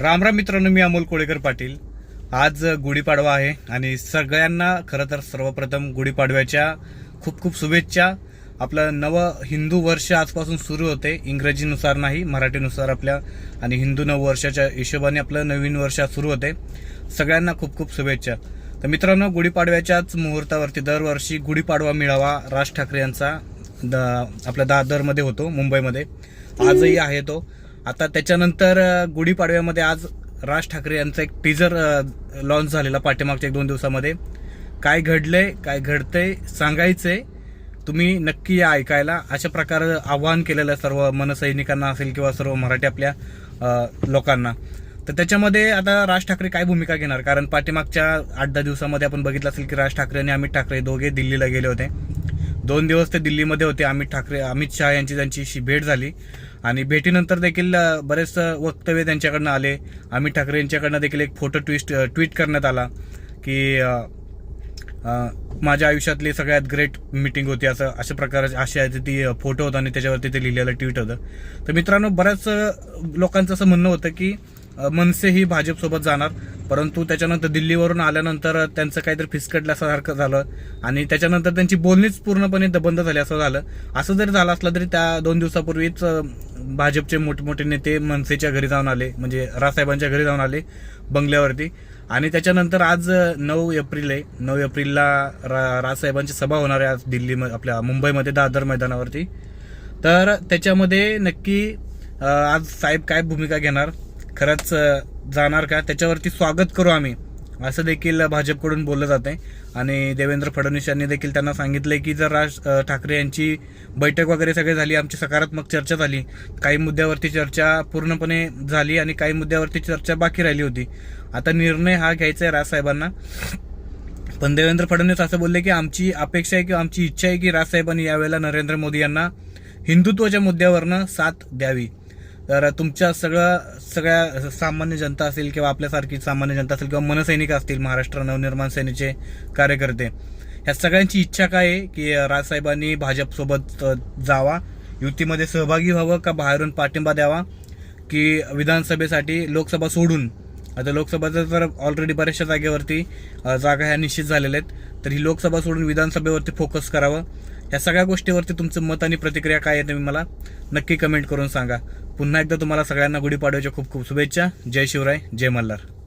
राम राम मित्रांनो मी अमोल कोळेकर पाटील. आज गुढीपाडवा आहे आणि सगळ्यांना खरं तर सर्वप्रथम गुढीपाडव्याच्या खूप खूप शुभेच्छा. आपलं नवं हिंदू वर्ष आजपासून सुरू होते. इंग्रजीनुसार नाही मराठीनुसार आपल्या आणि हिंदू नववर्षाच्या हिशोबाने आपलं नवीन वर्ष सुरू होते. सगळ्यांना खूप खूप शुभेच्छा. तर मित्रांनो गुढीपाडव्याच्याच मुहूर्तावरती दरवर्षी गुढीपाडवा मिळावा राज ठाकरे यांचा द आपल्या दादरमध्ये होतो मुंबईमध्ये. आजही आहे तो. आता त्याच्यानंतर गुढीपाडव्यामध्ये आज राज ठाकरे यांचा एक टीजर लॉन्च झालेला पाठीमागच्या एक दोन दिवसामध्ये. काय घडलंय काय घडतंय सांगायचंय. तुम्ही नक्की या ऐकायला. अशा प्रकारे आवाहन केलेलं आहे सर्व मनसैनिकांना असेल किंवा सर्व मराठी आपल्या लोकांना. तर त्याच्यामध्ये आता राज ठाकरे काय भूमिका घेणार? कारण पाठीमागच्या आठ दहा दिवसामध्ये आपण बघितलं असेल की राज ठाकरे आणि अमित ठाकरे दोघे दिल्लीला गेले होते. दोन दिवस ते दिल्लीमध्ये होते. अमित ठाकरे अमित शहा यांची त्यांची भेट झाली. आणि भेटीनंतर देखील बरेच वक्तव्य त्यांच्याकडनं आले. अमित ठाकरे यांच्याकडनं देखील एक फोटो ट्विस्ट ट्विट करण्यात आला की माझ्या आयुष्यातली सगळ्यात ग्रेट मीटिंग होती असं अशा प्रकारचे अशी आहे ती फोटो होता आणि त्याच्यावरती ते लिहिलेलं ट्विट होतं. तर मित्रांनो बऱ्याच लोकांचं असं म्हणणं होतं की मनसे ही भाजपसोबत जाणार. परंतु त्याच्यानंतर दिल्लीवरून आल्यानंतर त्यांचं काहीतरी फिसकटल्यासारखं झालं. आणि त्याच्यानंतर त्यांची बोलणीच पूर्णपणे द- बंद झाली असं झालं. असं जरी झालं असलं तरी त्या दोन दिवसापूर्वीच भाजपचे मोठमोठे नेते मनसेच्या घरी जाऊन आले. म्हणजे राजसाहेबांच्या घरी जाऊन आले बंगल्यावरती. आणि त्याच्यानंतर आज नऊ एप्रिल आहे. नऊ एप्रिलला रा राजसाहेबांची सभा होणार आहे आज दिल्लीमध्ये आपल्या मुंबईमध्ये दादर मैदानावरती. तर त्याच्यामध्ये नक्की आज साहेब काय भूमिका घेणार? खरंच जाणार का? त्याच्यावरती स्वागत करू आम्ही. असं देखील भाजपकडून बोललं जाते आणि देवेंद्र फडणवीस यांनी देखील त्यांना सांगितलं की जर राज ठाकरे यांची बैठक वगैरे सगळी झाली आमची सकारात्मक चर्चा झाली काही मुद्द्यावरती चर्चा पूर्णपणे झाली आणि काही मुद्द्यावरती चर्चा बाकी राहिली होती. आता निर्णय हा घ्यायचा आहे राजसाहेबांना पण देवेंद्र फडणवीस असं बोलले की आमची अपेक्षा आहे किंवा आमची इच्छा आहे की राजसाहेबांनी यावेळेला नरेंद्र मोदी यांना हिंदुत्वाच्या मुद्द्यावरनं साथ द्यावी. तर तुमच्या सगळं सगळ्या सामान्य जनता असेल किंवा आपल्यासारखी सामान्य जनता असेल किंवा मनसैनिक असतील महाराष्ट्र नवनिर्माण सेनेचे कार्यकर्ते ह्या सगळ्यांची इच्छा काय आहे की राजसाहेबांनी भाजपसोबत जावा युतीमध्ये सहभागी व्हावं का बाहेरून पाठिंबा द्यावा की विधानसभेसाठी लोकसभा सोडून? आता लोकसभेचं तर ऑलरेडी बऱ्याचशा जागेवरती जागा ह्या निश्चित झालेल्या आहेत. तर ही लोकसभा सोडून विधानसभेवरती फोकस करावं. या सगळ्या गोष्टीवरती तुमचं मत आणि प्रतिक्रिया काय आहे तुम्ही मला नक्की कमेंट करून सांगा. पुन्हा एकदा तुम्हाला सगळ्यांना गुढीपाडव्याच्या खूप खूप शुभेच्छा. जय शिवराय जय मल्हार.